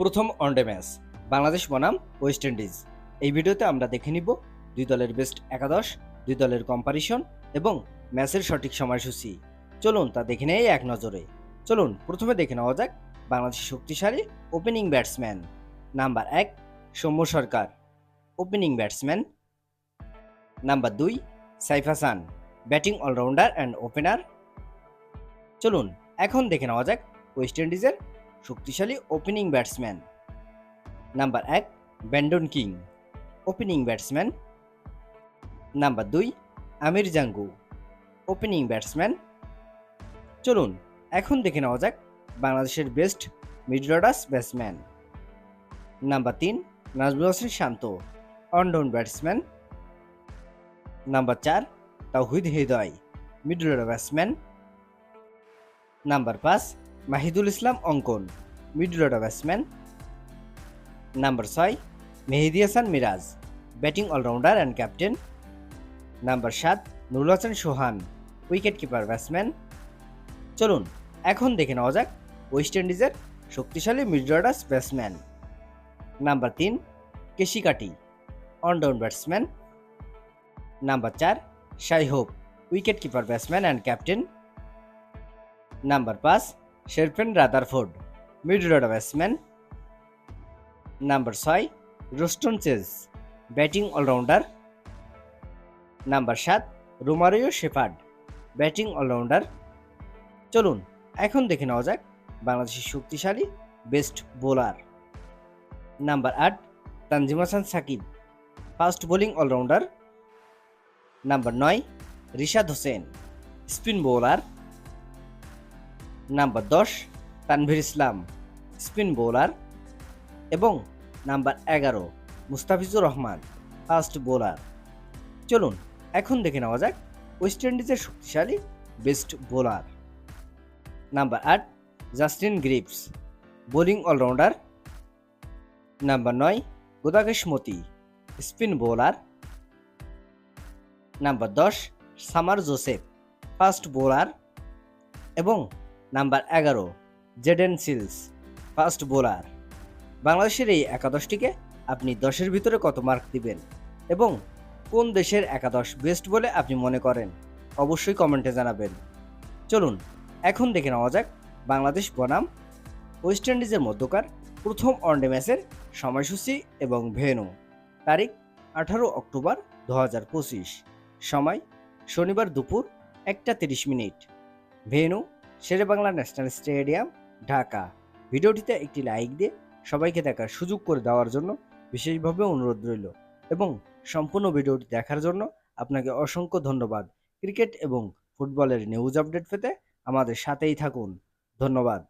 প্রথম one day match Bangladesh বনাম West Indies এই ভিডিওতে আমরা দেখে নিব দুই দলের বেস্ট একাদশ, দুই দলের কম্পারিশন এবং ম্যাচের সঠিক সময়সূচি। চলুন তা দেখে নেই এক নজরে। চলুন, প্রথমে দেখে নেওয়া যাক বাংলাদেশের শক্তিশালী ওপেনিং ব্যাটসম্যান নাম্বার এক, Soumya Sarkar opening batsman number দুই, Saif Hasan batting allrounder and opener চলুন, এখন দেখে নেওয়া যাক ওয়েস্ট ইন্ডিজের শক্তিশালী ওপেনিং ব্যাটসম্যান নাম্বার এক Brandon King opening batsman number দুই আমির জাঙ্গু ওপেনিং ব্যাটসম্যান চলুন, এখন দেখে নেওয়া যাক বাংলাদেশের best middle orders batsman number তিন, Najmul Hossain Shanto one down batsman number চার, Towhid Hridoy middle order batsman number পাঁচ Mahidul Islam Ankon, middle order batsman. Number ছয়, Mehidy Hasan Miraz, batting allrounder and captain. Number সাত, Nurul Hasan Sohan, wicket keeper batsman. চলুন, এখন দেখে নেওয়া যাক West ইন্ডিজের শক্তিশালী মিডল অর্ডার্স ব্যাটসম্যান। নাম্বার তিন কেশিকাটি অনডাউন ব্যাটসম্যান। নাম্বার চার Shai Hope wicket keeper batsman and captain. Number পাঁচ Sherfane Rutherford, middle order batsman. Number ছয়, Roston Chase, batting allrounder. Number সাত, রোমারিও শেফার্ড, ব্যাটিং অলরাউন্ডার। চলুন, এখন দেখে নেওয়া যাক বাংলাদেশের শক্তিশালী বেস্ট বোলার। নাম্বার আট, Tanzim Hasan Sakib, fast bowling allrounder. Number নয়, Rishad Hossain, spin bowler. Number দশ, তানভীর ইসলাম, স্পিন বোলার, এবং নাম্বার এগারো, মুস্তাফিজুর রহমান, ফাস্ট বোলার। চলুন, এখন দেখে নেওয়া যাক ওয়েস্ট ইন্ডিজের শক্তিশালী বেস্ট বোলার নাম্বার আট, Justin Greaves bowling allrounder. Number নয়, Gudakesh Motie, spin bowler. Number দশ, সামার জোসেফ, ফাস্ট বোলার। এবং নাম্বার এগারো, জেডেন সিলস, ফাস্ট বোলার। বাংলাদেশের এই একাদশটিকে আপনি দশের ভিতরে কত মার্ক দিবেন এবং কোন দেশের একাদশ বেস্ট বলে আপনি মনে করেন, অবশ্যই কমেন্টে জানাবেন। চলুন, এখন দেখে নেওয়া যাক বাংলাদেশ বনাম, ওয়েস্ট ইন্ডিজের মধ্যকার প্রথম ওয়ানডে ম্যাচের সময়সূচি এবং ভেনু তারিখ, আঠারো অক্টোবর দু হাজার পঁচিশ। সময়, শনিবার দুপুর একটা তিরিশ minute. Venue Shere Bangla national stadium, Dhaka. ভিডিওটিতে একটি লাইক দিয়ে সবাইকে দেখার সুযোগ করে দেওয়ার জন্য বিশেষভাবে অনুরোধ রইল এবং সম্পূর্ণ ভিডিওটি দেখার জন্য আপনাকে অসংখ্য ধন্যবাদ। ক্রিকেট এবং ফুটবলের নিউজ আপডেট পেতে আমাদের সাথেই থাকুন। ধন্যবাদ।